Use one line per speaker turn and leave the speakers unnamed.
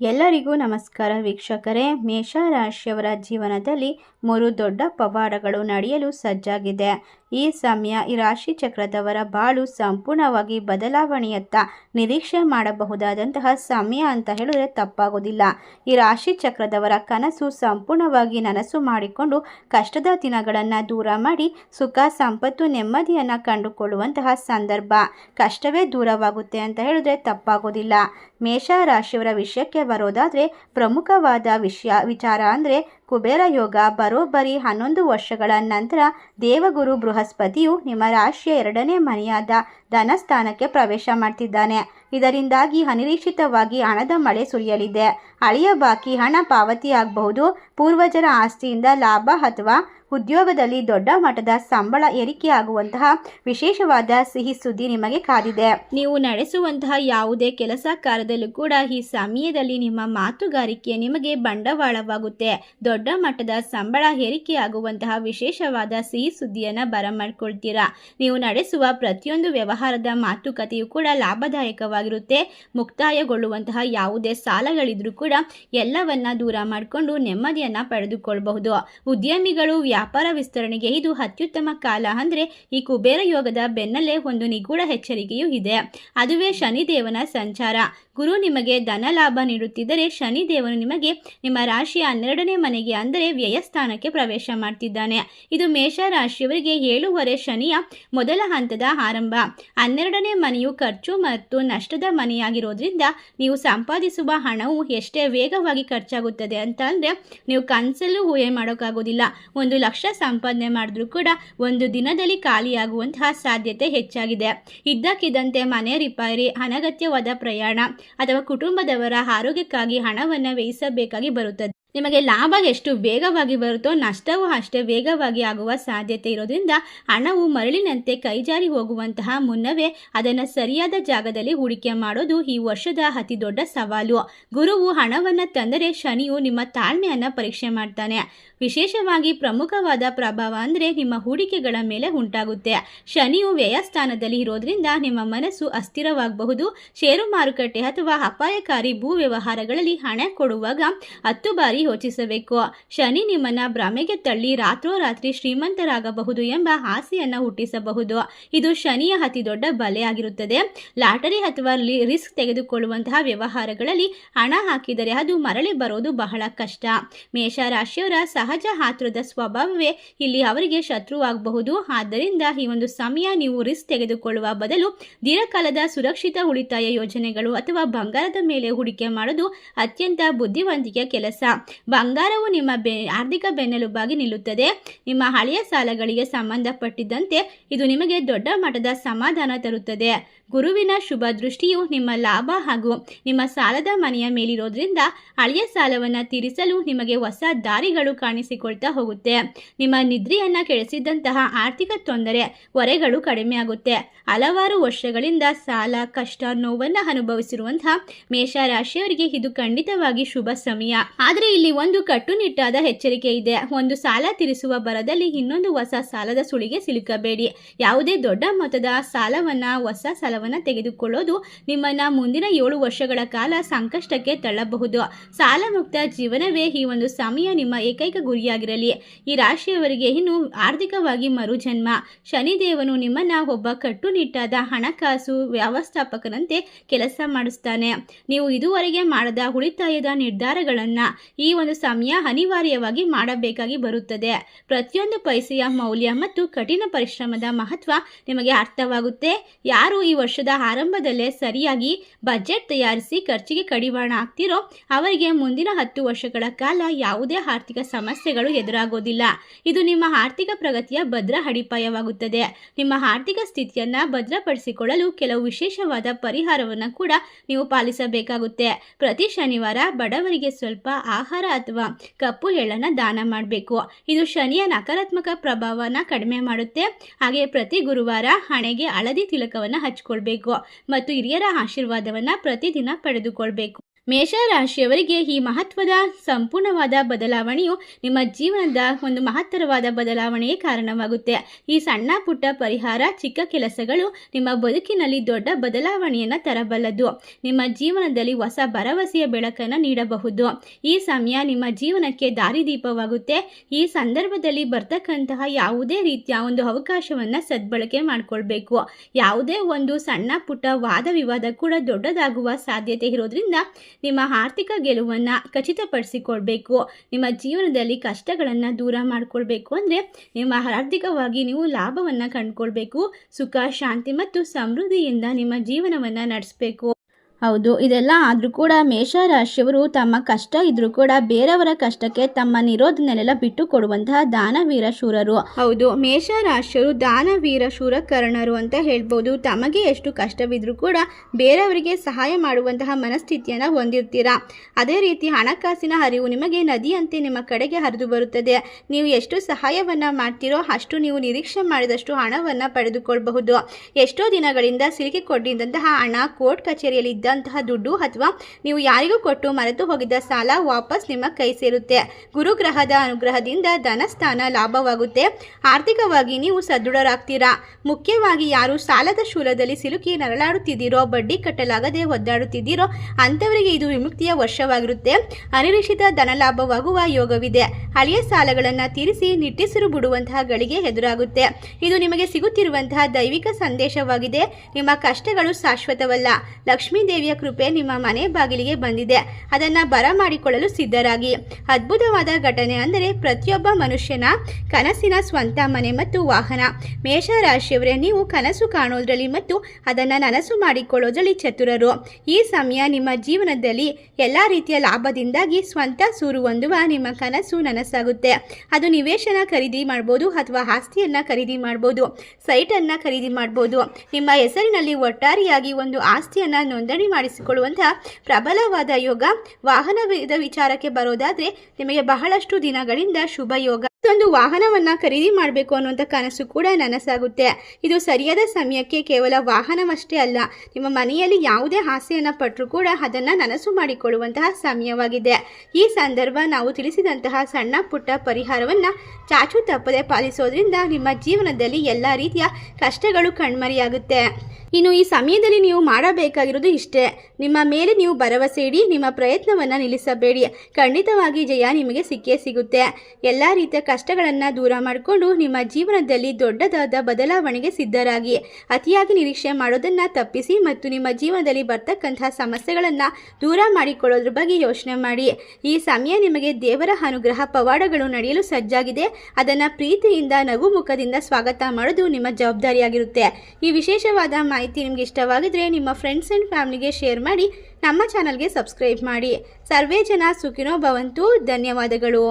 ಎಲ್ಲರಿಗೂ ನಮಸ್ಕಾರ ವೀಕ್ಷಕರೇ. ಮೇಷ ರಾಶಿಯವರ ಜೀವನದಲ್ಲಿ ಮೂರು ದೊಡ್ಡ ಪವಾಡಗಳು ನಡೆಯಲು ಸಜ್ಜಾಗಿದೆ. ಈ ಸಮಯ ಈ ರಾಶಿ ಚಕ್ರದವರ ಬಾಳು ಸಂಪೂರ್ಣವಾಗಿ ಬದಲಾವಣೆಯತ್ತ ನಿರೀಕ್ಷೆ ಮಾಡಬಹುದಾದಂತಹ ಸಮಯ ಅಂತ ಹೇಳಿದ್ರೆ ತಪ್ಪಾಗೋದಿಲ್ಲ. ಈ ರಾಶಿ ಚಕ್ರದವರ ಕನಸು ಸಂಪೂರ್ಣವಾಗಿ ನನಸು ಮಾಡಿಕೊಂಡು ಕಷ್ಟದ ದಿನಗಳನ್ನು ದೂರ ಮಾಡಿ ಸುಖ, ಸಂಪತ್ತು, ನೆಮ್ಮದಿಯನ್ನು ಕಂಡುಕೊಳ್ಳುವಂತಹ ಸಂದರ್ಭ. ಕಷ್ಟವೇ ದೂರವಾಗುತ್ತೆ ಅಂತ ಹೇಳಿದ್ರೆ ತಪ್ಪಾಗೋದಿಲ್ಲ. ಮೇಷ ರಾಶಿಯವರ ವಿಷಯಕ್ಕೆ ಬರೋದಾದರೆ ಪ್ರಮುಖವಾದ ವಿಷಯ, ವಿಚಾರ ಅಂದರೆ ಕುಬೇರ ಯೋಗ ಬರೋಬ್ಬರಿ ಹನ್ನೊಂದು ವರ್ಷಗಳ ನಂತರ ದೇವಗುರು ಬೃಹಸ್ಪತಿಯು ನಿಮ್ಮ ರಾಶಿಯ ಎರಡನೇ ಮನೆಯಾದ ಧನಸ್ಥಾನಕ್ಕೆ ಪ್ರವೇಶ ಮಾಡ್ತಿದ್ದಾನೆ. ಇದರಿಂದಾಗಿ ಅನಿರೀಕ್ಷಿತವಾಗಿ ಹಣದ ಮಳೆ ಸುರಿಯಲಿದೆ. ಹಳೆಯ ಬಾಕಿ ಹಣ ಪಾವತಿಯಾಗಬಹುದು. ಪೂರ್ವಜರ ಆಸ್ತಿಯಿಂದ ಲಾಭ ಅಥವಾ ಉದ್ಯೋಗದಲ್ಲಿ ದೊಡ್ಡ ಮಟ್ಟದ ಸಂಬಳ ಏರಿಕೆಯಾಗುವಂತಹ ವಿಶೇಷವಾದ ಸಿಹಿ ಸುದ್ದಿ ನಿಮಗೆ ಕಾದಿದೆ. ನೀವು ನಡೆಸುವಂತಹ ಯಾವುದೇ ಕೆಲಸ ಕಾರ್ಯದಲ್ಲೂ ಕೂಡ ಈ ಸಮಯದಲ್ಲಿ ನಿಮ್ಮ ಮಾತುಗಾರಿಕೆ ನಿಮಗೆ ಬಂಡವಾಳವಾಗುತ್ತೆ. ದೊಡ್ಡ ಮಟ್ಟದ ಸಂಬಳ ಏರಿಕೆಯಾಗುವಂತಹ ವಿಶೇಷವಾದ ಸಿಹಿ ಸುದ್ದಿಯನ್ನು ಬರಮಾಡ್ಕೊಳ್ತೀರಾ? ನೀವು ನಡೆಸುವ ಪ್ರತಿಯೊಂದು ವ್ಯವಹಾರದ ಮಾತುಕತೆಯು ಕೂಡ ಲಾಭದಾಯಕವಾಗಿರುತ್ತೆ. ಮುಕ್ತಾಯಗೊಳ್ಳುವಂತಹ ಯಾವುದೇ ಸಾಲಗಳಿದ್ರೂ ಕೂಡ ಎಲ್ಲವನ್ನ ದೂರ ಮಾಡಿಕೊಂಡು ನೆಮ್ಮದಿಯನ್ನು ಪಡೆದುಕೊಳ್ಳಬಹುದು ಉದ್ಯಮಿಗಳು ವ್ಯಾಪಾರ ವಿಸ್ತರಣೆಗೆ ಇದು ಅತ್ಯುತ್ತಮ ಕಾಲ. ಅಂದರೆ ಈ ಕುಬೇರ ಯೋಗದ ಬೆನ್ನಲ್ಲೇ ಒಂದು ನಿಗೂಢ ಎಚ್ಚರಿಕೆಯೂ ಇದೆ. ಅದುವೇ ಶನಿದೇವನ ಸಂಚಾರ. ಗುರು ನಿಮಗೆ ಧನ ಲಾಭ ನೀಡುತ್ತಿದ್ದರೆ ಶನಿದೇವನು ನಿಮಗೆ ನಿಮ್ಮ ರಾಶಿಯ ಹನ್ನೆರಡನೇ ಮನೆಗೆ ಅಂದರೆ ವ್ಯಯಸ್ಥಾನಕ್ಕೆ ಪ್ರವೇಶ ಮಾಡ್ತಿದ್ದಾನೆ. ಇದು ಮೇಷ ರಾಶಿಯವರಿಗೆ ಏಳುವರೆ ಶನಿಯ ಮೊದಲ ಹಂತದ ಆರಂಭ. ಹನ್ನೆರಡನೇ ಮನೆಯು ಖರ್ಚು ಮತ್ತು ನಷ್ಟದ ಮನೆಯಾಗಿರೋದ್ರಿಂದ ನೀವು ಸಂಪಾದಿಸುವ ಹಣವು ಎಷ್ಟೇ ವೇಗವಾಗಿ ಖರ್ಚಾಗುತ್ತದೆ ಅಂತ ಅಂದರೆ ನೀವು ಕನಸಲ್ಲೂ ಊಹೆ ಮಾಡೋಕ್ಕಾಗೋದಿಲ್ಲ. ಒಂದು ಲಕ್ಷ ಸಂಪಾದನೆ ಮಾಡಿದ್ರೂ ಕೂಡ ಒಂದು ದಿನದಲ್ಲಿ ಖಾಲಿಯಾಗುವಂತಹ ಸಾಧ್ಯತೆ ಹೆಚ್ಚಾಗಿದೆ. ಇದ್ದಕ್ಕಿದ್ದಂತೆ ಮನೆ ರಿಪೇರಿ, ಅನಗತ್ಯವಾದ ಪ್ರಯಾಣ ಅಥವಾ ಕುಟುಂಬದವರ ಆರೋಗ್ಯಕ್ಕಾಗಿ ಹಣವನ್ನು ವ್ಯಯಿಸಬೇಕಾಗಿ ಬರುತ್ತದೆ. ನಿಮಗೆ ಲಾಭ ಎಷ್ಟು ವೇಗವಾಗಿ ಬರುತ್ತೋ ನಷ್ಟವೂ ಅಷ್ಟೇ ವೇಗವಾಗಿ ಆಗುವ ಸಾಧ್ಯತೆ ಇರೋದ್ರಿಂದ ಹಣವು ಮರಳಿನಂತೆ ಕೈಜಾರಿ ಹೋಗುವಂತಹ ಮುನ್ನವೇ ಅದನ್ನು ಸರಿಯಾದ ಜಾಗದಲ್ಲಿ ಹೂಡಿಕೆ ಮಾಡೋದು ಈ ವರ್ಷದ ಅತಿ ದೊಡ್ಡ ಸವಾಲು. ಗುರುವು ಹಣವನ್ನು ತಂದರೆ ಶನಿಯು ನಿಮ್ಮ ತಾಳ್ಮೆಯನ್ನು ಪರೀಕ್ಷೆ ಮಾಡ್ತಾನೆ. ವಿಶೇಷವಾಗಿ ಪ್ರಮುಖವಾದ ಪ್ರಭಾವ ಅಂದರೆ ನಿಮ್ಮ ಹೂಡಿಕೆಗಳ ಮೇಲೆ ಉಂಟಾಗುತ್ತೆ. ಶನಿಯು ವ್ಯಯಸ್ಥಾನದಲ್ಲಿ ಇರೋದ್ರಿಂದ ನಿಮ್ಮ ಮನಸ್ಸು ಅಸ್ಥಿರವಾಗಬಹುದು. ಷೇರು ಮಾರುಕಟ್ಟೆ ಅಥವಾ ಅಪಾಯಕಾರಿ ಭೂ ವ್ಯವಹಾರಗಳಲ್ಲಿ ಹಣ ಕೊಡುವಾಗ ಹತ್ತು ಬಾರಿ ಯೋಚಿಸಬೇಕು. ಶನಿ ನಿಮ್ಮನ್ನ ಭ್ರಮೆಗೆ ತಳ್ಳಿ ರಾತ್ರೋರಾತ್ರಿ ಶ್ರೀಮಂತರಾಗಬಹುದು ಎಂಬ ಆಸೆಯನ್ನು ಹುಟ್ಟಿಸಬಹುದು. ಇದು ಶನಿಯ ಅತಿ ದೊಡ್ಡ ಬಲೆಯಾಗಿರುತ್ತದೆ ಲಾಟರಿ ಅಥವಾ ರಿಸ್ಕ್ ತೆಗೆದುಕೊಳ್ಳುವಂತಹ ವ್ಯವಹಾರಗಳಲ್ಲಿ ಹಣ ಹಾಕಿದರೆ ಅದು ಮರಳಿ ಬರೋದು ಬಹಳ ಕಷ್ಟ. ಮೇಷರಾಶಿಯವರ ಸಹಜ ಹಾತ್ರದ ಸ್ವಭಾವವೇ ಇಲ್ಲಿ ಅವರಿಗೆ ಶತ್ರುವಾಗಬಹುದು. ಆದ್ದರಿಂದ ಈ ಒಂದು ಸಮಯ ನೀವು ರಿಸ್ಕ್ ತೆಗೆದುಕೊಳ್ಳುವ ಬದಲು ದೀರ್ಘಕಾಲದ ಸುರಕ್ಷಿತ ಉಳಿತಾಯ ಯೋಜನೆಗಳು ಅಥವಾ ಬಂಗಾರದ ಮೇಲೆ ಹೂಡಿಕೆ ಮಾಡೋದು ಅತ್ಯಂತ ಬುದ್ಧಿವಂತಿಕೆಯ ಕೆಲಸ. ಬಂಗಾರವು ನಿಮ್ಮ ಬೆ, ಆರ್ಥಿಕ ಬೆನ್ನೆಲುಬಾಗಿ ನಿಲ್ಲುತ್ತದೆ. ನಿಮ್ಮ ಹಳೆಯ ಸಾಲಗಳಿಗೆ ಸಂಬಂಧಪಟ್ಟಿದ್ದಂತೆ ಇದು ನಿಮಗೆ ದೊಡ್ಡ ಮಟ್ಟದ ಸಮಾಧಾನ ತರುತ್ತದೆ. ಗುರುವಿನ ಶುಭ ದೃಷ್ಟಿಯು ನಿಮ್ಮ ಲಾಭ ಹಾಗೂ ನಿಮ್ಮ ಸಾಲದ ಮನೆಯ ಮೇಲಿರೋದ್ರಿಂದ ಹಳೆಯ ಸಾಲವನ್ನು ತೀರಿಸಲು ನಿಮಗೆ ಹೊಸ ದಾರಿಗಳು ಕಾಣಿಸಿಕೊಳ್ತಾ ಹೋಗುತ್ತೆ. ನಿಮ್ಮ ನಿದ್ರೆಯನ್ನು ಕೆಡಿಸಿದಂತಹ ಆರ್ಥಿಕ ತೊಂದರೆ ಹೊರೆಗಳು ಕಡಿಮೆ ಆಗುತ್ತೆ. ಹಲವಾರು ವರ್ಷಗಳಿಂದ ಸಾಲ, ಕಷ್ಟ, ನೋವನ್ನು ಅನುಭವಿಸಿರುವಂತಹ ಮೇಷರಾಶಿಯವರಿಗೆ ಇದು ಖಂಡಿತವಾಗಿ ಶುಭ ಸಮಯ. ಆದರೆ ಇಲ್ಲಿ ಒಂದು ಕಟ್ಟುನಿಟ್ಟಾದ ಎಚ್ಚರಿಕೆ ಇದೆ. ಒಂದು ಸಾಲ ತೀರಿಸುವ ಬರದಲ್ಲಿ ಇನ್ನೊಂದು ಹೊಸ ಸಾಲದ ಸುಳಿಗೆ ಸಿಲುಕಬೇಡಿ. ಯಾವುದೇ ದೊಡ್ಡ ಮೊತ್ತದ ಸಾಲವನ್ನ ಹೊಸ ಸಾಲವನ್ನ ತೆಗೆದುಕೊಳ್ಳೋದು ನಿಮ್ಮನ್ನ ಮುಂದಿನ ಏಳು ವರ್ಷಗಳ ಕಾಲ ಸಂಕಷ್ಟಕ್ಕೆ ತಳ್ಳಬಹುದು. ಸಾಲ ಮುಕ್ತ ಜೀವನವೇ ಈ ಒಂದು ಸಮಯ ನಿಮ್ಮ ಏಕೈಕ ಗುರಿಯಾಗಿರಲಿ. ಈ ರಾಶಿಯವರಿಗೆ ಇನ್ನು ಆರ್ಥಿಕವಾಗಿ ಮರುಜನ್ಮ. ಶನಿದೇವನು ನಿಮ್ಮನ್ನ ಒಬ್ಬ ಕಟ್ಟುನಿಟ್ಟಾದ ಹಣಕಾಸು ವ್ಯವಸ್ಥಾಪಕನಂತೆ ಕೆಲಸ ಮಾಡಿಸ್ತಾನೆ. ನೀವು ಇದುವರೆಗೆ ಮಾಡದ ಉಳಿತಾಯದ ನಿರ್ಧಾರಗಳನ್ನು ಈ ಒಂದು ಸಮಯ ಅನಿವಾರ್ಯವಾಗಿ ಮಾಡಬೇಕಾಗಿ ಬರುತ್ತದೆ. ಪ್ರತಿಯೊಂದು ಪೈಸೆಯ ಮೌಲ್ಯ ಮತ್ತು ಕಠಿಣ ಪರಿಶ್ರಮದ ಮಹತ್ವ ನಿಮಗೆ ಅರ್ಥವಾಗುತ್ತೆ. ಯಾರು ಈ ವರ್ಷದ ಆರಂಭದಲ್ಲೇ ಸರಿಯಾಗಿ ಬಜೆಟ್ ತಯಾರಿಸಿ ಖರ್ಚಿಗೆ ಕಡಿವಾಣ ಆಗ್ತಿರೋ ಅವರಿಗೆ ಮುಂದಿನ ಹತ್ತು ವರ್ಷಗಳ ಕಾಲ ಯಾವುದೇ ಆರ್ಥಿಕ ಸಮಸ್ಯೆಗಳು ಎದುರಾಗೋದಿಲ್ಲ. ಇದು ನಿಮ್ಮ ಆರ್ಥಿಕ ಪ್ರಗತಿಯ ಭದ್ರ ಅಡಿಪಾಯವಾಗುತ್ತದೆ. ನಿಮ್ಮ ಆರ್ಥಿಕ ಸ್ಥಿತಿಯನ್ನು ಭದ್ರಪಡಿಸಿಕೊಳ್ಳಲು ಕೆಲವು ವಿಶೇಷವಾದ ಪರಿಹಾರವನ್ನು ಕೂಡ ನೀವು ಪಾಲಿಸಬೇಕಾಗುತ್ತೆ. ಪ್ರತಿ ಶನಿವಾರ ಬಡವರಿಗೆ ಸ್ವಲ್ಪ ಆಹಾರ ಅಥವಾ ಕಪ್ಪು ಎಳ್ಳನ್ನು ದಾನ ಮಾಡಬೇಕು. ಇದು ಶನಿಯ ನಕಾರಾತ್ಮಕ ಪ್ರಭಾವನ ಕಡಿಮೆ ಮಾಡುತ್ತೆ. ಹಾಗೆ ಪ್ರತಿ ಗುರುವಾರ ಹಣೆಗೆ ಹಳದಿ ತಿಲಕವನ್ನು ಹಚ್ಕೊಳ್ಬೇಕು ಮತ್ತು ಹಿರಿಯರ ಆಶೀರ್ವಾದವನ್ನು ಪ್ರತಿದಿನ ಪಡೆದುಕೊಳ್ಬೇಕು. ಮೇಷರಾಶಿಯವರಿಗೆ ಈ ಮಹತ್ವದ ಸಂಪೂರ್ಣವಾದ ಬದಲಾವಣೆಯು ನಿಮ್ಮ ಜೀವನದ ಒಂದು ಮಹತ್ತರವಾದ ಬದಲಾವಣೆಗೆ ಕಾರಣವಾಗುತ್ತೆ. ಈ ಸಣ್ಣ ಪುಟ್ಟ ಪರಿಹಾರ, ಚಿಕ್ಕ ಕೆಲಸಗಳು ನಿಮ್ಮ ಬದುಕಿನಲ್ಲಿ ದೊಡ್ಡ ಬದಲಾವಣೆಯನ್ನು ತರಬಲ್ಲದು. ನಿಮ್ಮ ಜೀವನದಲ್ಲಿ ಹೊಸ ಭರವಸೆಯ ಬೆಳಕನ್ನು ನೀಡಬಹುದು. ಈ ಸಮಯ ನಿಮ್ಮ ಜೀವನಕ್ಕೆ ದಾರಿದೀಪವಾಗುತ್ತೆ. ಈ ಸಂದರ್ಭದಲ್ಲಿ ಬರ್ತಕ್ಕಂತಹ ಯಾವುದೇ ರೀತಿಯ ಒಂದು ಅವಕಾಶವನ್ನು ಸದ್ಬಳಕೆ ಮಾಡಿಕೊಳ್ಬೇಕು. ಯಾವುದೇ ಒಂದು ಸಣ್ಣ ಪುಟ್ಟ ವಾದ ವಿವಾದ ಕೂಡ ದೊಡ್ಡದಾಗುವ ಸಾಧ್ಯತೆ ಇರೋದ್ರಿಂದ ನಿಮ್ಮ ಆರ್ಥಿಕ ಗೆಲುವನ್ನು ಖಚಿತಪಡಿಸಿಕೊಳ್ಬೇಕು. ನಿಮ್ಮ ಜೀವನದಲ್ಲಿ ಕಷ್ಟಗಳನ್ನು ದೂರ ಮಾಡಿಕೊಳ್ಬೇಕು ಅಂದರೆ ನಿಮ್ಮ ಆರ್ಥಿಕವಾಗಿ ನೀವು ಲಾಭವನ್ನು ಕಂಡುಕೊಳ್ಬೇಕು. ಸುಖ, ಶಾಂತಿ ಮತ್ತು ಸಮೃದ್ಧಿಯಿಂದ ನಿಮ್ಮ ಜೀವನವನ್ನು ನಡೆಸಬೇಕು. ಹೌದು, ಇದೆಲ್ಲ ಆದರೂ ಕೂಡ ಮೇಷರಾಶಿಯವರು ತಮ್ಮ ಕಷ್ಟ ಇದ್ರೂ ಕೂಡ ಬೇರೆಯವರ ಕಷ್ಟಕ್ಕೆ ತಮ್ಮ ನಿರೋಧನೆಲ್ಲ ಬಿಟ್ಟು ಕೊಡುವಂತಹ ದಾನವೀರ ಶೂರರು. ಹೌದು, ಮೇಷರಾಶಿಯವರು ದಾನವೀರ ಶೂರ ಕರ್ಣರು ಅಂತ ಹೇಳ್ಬೋದು. ತಮಗೆ ಎಷ್ಟು ಕಷ್ಟವಿದ್ರೂ ಕೂಡ ಬೇರೆಯವರಿಗೆ ಸಹಾಯ ಮಾಡುವಂತಹ ಮನಸ್ಥಿತಿಯನ್ನು ಹೊಂದಿರ್ತೀರಾ? ಅದೇ ರೀತಿ ಹಣಕಾಸಿನ ಹರಿವು ನಿಮಗೆ ನದಿಯಂತೆ ನಿಮ್ಮ ಕಡೆಗೆ ಹರಿದು ಬರುತ್ತದೆ. ನೀವು ಎಷ್ಟು ಸಹಾಯವನ್ನು ಮಾಡ್ತೀರೋ ಅಷ್ಟು ನೀವು ನಿರೀಕ್ಷೆ ಮಾಡಿದಷ್ಟು ಹಣವನ್ನು ಪಡೆದುಕೊಳ್ಳಬಹುದು ಎಷ್ಟೋ ದಿನಗಳಿಂದ ಸಿಲುಕಿಕೊಂಡಿದ್ದಂತಹ ಹಣ ಕೋರ್ಟ್ ಕಚೇರಿಯಲ್ಲಿ ಇದ್ದಂತಹ ದುಡ್ಡು ಅಥವಾ ನೀವು ಯಾರಿಗೂ ಕೊಟ್ಟು ಮರೆತು ಹೋಗಿದ್ದ ಸಾಲ ವಾಪಸ್ ನಿಮ್ಮ ಕೈ ಸೇರುತ್ತೆ. ಗುರುಗ್ರಹದ ಅನುಗ್ರಹದಿಂದ ಧನಸ್ಥಾನ ಲಾಭವಾಗುತ್ತೆ. ಆರ್ಥಿಕವಾಗಿ ನೀವು ಸದೃಢರಾಗ್ತೀರಾ? ಮುಖ್ಯವಾಗಿ ಯಾರು ಸಾಲದ ಶೂಲದಲ್ಲಿ ಸಿಲುಕಿ ನರಳಾಡುತ್ತಿದ್ದೀರೋ, ಬಡ್ಡಿ ಕಟ್ಟಲಾಗದೆ ಒದ್ದಾಡುತ್ತಿದ್ದೀರೋ, ಅಂಥವರಿಗೆ ಇದು ವಿಮುಕ್ತಿಯ ವರ್ಷವಾಗಿರುತ್ತೆ. ಅನಿರೀಕ್ಷಿತ ಧನಲಾಭವಾಗುವ ಯೋಗವಿದೆ. ಹಳೆಯ ಸಾಲಗಳನ್ನು ತೀರಿಸಿ ನಿಟ್ಟಿಸಿರು ಬಿಡುವಂತಹ ಗಳಿಗೆ ಎದುರಾಗುತ್ತೆ. ಇದು ನಿಮಗೆ ಸಿಗುತ್ತಿರುವಂತಹ ದೈವಿಕ ಸಂದೇಶವಾಗಿದೆ. ನಿಮ್ಮ ಕಷ್ಟಗಳು ಶಾಶ್ವತವಲ್ಲ. ಲಕ್ಷ್ಮೀ ದೇವಿಯ ಕೃಪೆ ನಿಮ್ಮ ಮನೆ ಬಾಗಿಲಿಗೆ ಬಂದಿದೆ. ಅದನ್ನು ಬರಮಾಡಿಕೊಳ್ಳಲು ಸಿದ್ಧರಾಗಿ. ಅದ್ಭುತವಾದ ಘಟನೆ ಅಂದರೆ ಪ್ರತಿಯೊಬ್ಬ ಮನುಷ್ಯನ ಕನಸಿನ ಸ್ವಂತ ಮನೆ ಮತ್ತು ವಾಹನ. ಮೇಷರಾಶಿಯವರೇ ನೀವು ಕನಸು ಕಾಣೋದ್ರಲ್ಲಿ ಮತ್ತು ಅದನ್ನು ನನಸು ಮಾಡಿಕೊಳ್ಳೋದ್ರಲ್ಲಿ ಚತುರರು. ಈ ಸಮಯ ನಿಮ್ಮ ಜೀವನದಲ್ಲಿ ಎಲ್ಲ ರೀತಿಯ ಲಾಭದಿಂದಾಗಿ ಸ್ವಂತ ಸೂರು ಹೊಂದುವ ನಿಮ್ಮ ಕನಸು ನನಸಾಗುತ್ತೆ. ಅದು ನಿವೇಶನ ಖರೀದಿ ಮಾಡ್ಬೋದು ಅಥವಾ ಆಸ್ತಿಯನ್ನು ಖರೀದಿ ಮಾಡ್ಬೋದು. ಸೈಟನ್ನು ಖರೀದಿ ಮಾಡ್ಬೋದು. ನಿಮ್ಮ ಹೆಸರಿನಲ್ಲಿ ಒಟ್ಟಾರೆಯಾಗಿ ಒಂದು ಆಸ್ತಿಯನ್ನು ನೋಂದಣಿ ಮಾಡಿಸಿಕೊಳ್ಳುವಂತಹ ಪ್ರಬಲವಾದ ಯೋಗ ವಾಹನದ ವಿಚಾರಕ್ಕೆ ಬರೋದಾದರೆ ನಿಮಗೆ ಬಹಳಷ್ಟು ದಿನಗಳಿಂದ ಶುಭ ಯೋಗ ಒಂದು ವಾಹನವನ್ನ ಖರೀದಿ ಮಾಡಬೇಕು ಅನ್ನುವಂಥ ಕನಸು ಕೂಡ ನನಸಾಗುತ್ತೆ. ಇದು ಸರಿಯಾದ ಸಮಯಕ್ಕೆ ಕೇವಲ ವಾಹನವಷ್ಟೇ ಅಲ್ಲ, ನಿಮ್ಮ ಮನೆಯಲ್ಲಿ ಯಾವುದೇ ಆಸೆಯನ್ನು ಪಟ್ಟರೂ ಕೂಡ ಅದನ್ನು ನನಸು ಮಾಡಿಕೊಳ್ಳುವಂತಹ ಸಮಯವಾಗಿದೆ. ಈ ಸಂದರ್ಭ ನಾವು ತಿಳಿಸಿದಂತಹ ಸಣ್ಣ ಪುಟ್ಟ ಪರಿಹಾರವನ್ನು ಚಾಚು ತಪ್ಪದೆ ಪಾಲಿಸೋದ್ರಿಂದ ನಿಮ್ಮ ಜೀವನದಲ್ಲಿ ಎಲ್ಲ ರೀತಿಯ ಕಷ್ಟಗಳು ಕಣ್ಮರೆಯಾಗುತ್ತೆ. ಇನ್ನು ಈ ಸಮಯದಲ್ಲಿ ನೀವು ಮಾಡಬೇಕಾಗಿರೋದು ಇಷ್ಟೇ. ನಿಮ್ಮ ಮೇಲೆ ನೀವು ಭರವಸೆ ಇಡಿ, ನಿಮ್ಮ ಪ್ರಯತ್ನವನ್ನು ನಿಲ್ಲಿಸಬೇಡಿ. ಖಂಡಿತವಾಗಿ ಜಯ ನಿಮಗೆ ಸಿಕ್ಕೇ ಸಿಗುತ್ತೆ. ಎಲ್ಲ ರೀತಿಯ ಕಷ್ಟಗಳನ್ನು ದೂರ ಮಾಡಿಕೊಂಡು ನಿಮ್ಮ ಜೀವನದಲ್ಲಿ ದೊಡ್ಡದಾದ ಬದಲಾವಣೆಗೆ ಸಿದ್ಧರಾಗಿ. ಅತಿಯಾಗಿ ನಿರೀಕ್ಷೆ ಮಾಡೋದನ್ನು ತಪ್ಪಿಸಿ ಮತ್ತು ನಿಮ್ಮ ಜೀವನದಲ್ಲಿ ಬರ್ತಕ್ಕಂತಹ ಸಮಸ್ಯೆಗಳನ್ನು ದೂರ ಮಾಡಿಕೊಳ್ಳೋದ್ರ ಬಗ್ಗೆ ಯೋಚನೆ ಮಾಡಿ. ಈ ಸಮಯ ನಿಮಗೆ ದೇವರ ಅನುಗ್ರಹ ಪವಾಡಗಳು ನಡೆಯಲು ಸಜ್ಜಾಗಿದೆ. ಅದನ್ನು ಪ್ರೀತಿಯಿಂದ ನಗು ಮುಖದಿಂದ ಸ್ವಾಗತ ಮಾಡೋದು ನಿಮ್ಮ ಜವಾಬ್ದಾರಿಯಾಗಿರುತ್ತೆ. ಈ ವಿಶೇಷವಾದ ಮಾಹಿತಿ ನಿಮಗೆ ಇಷ್ಟವಾಗಿದ್ರೆ ನಿಮ್ಮ ಫ್ರೆಂಡ್ಸ್ ಆ್ಯಂಡ್ ಫ್ಯಾಮಿಲಿಗೆ ಶೇರ್ ಮಾಡಿ, ನಮ್ಮ ಚಾನಲ್ಗೆ ಸಬ್ಸ್ಕ್ರೈಬ್ ಮಾಡಿ. ಸರ್ವೇ ಜನ ಸುಖಿನೋ ಭವಂತು. ಧನ್ಯವಾದಗಳು.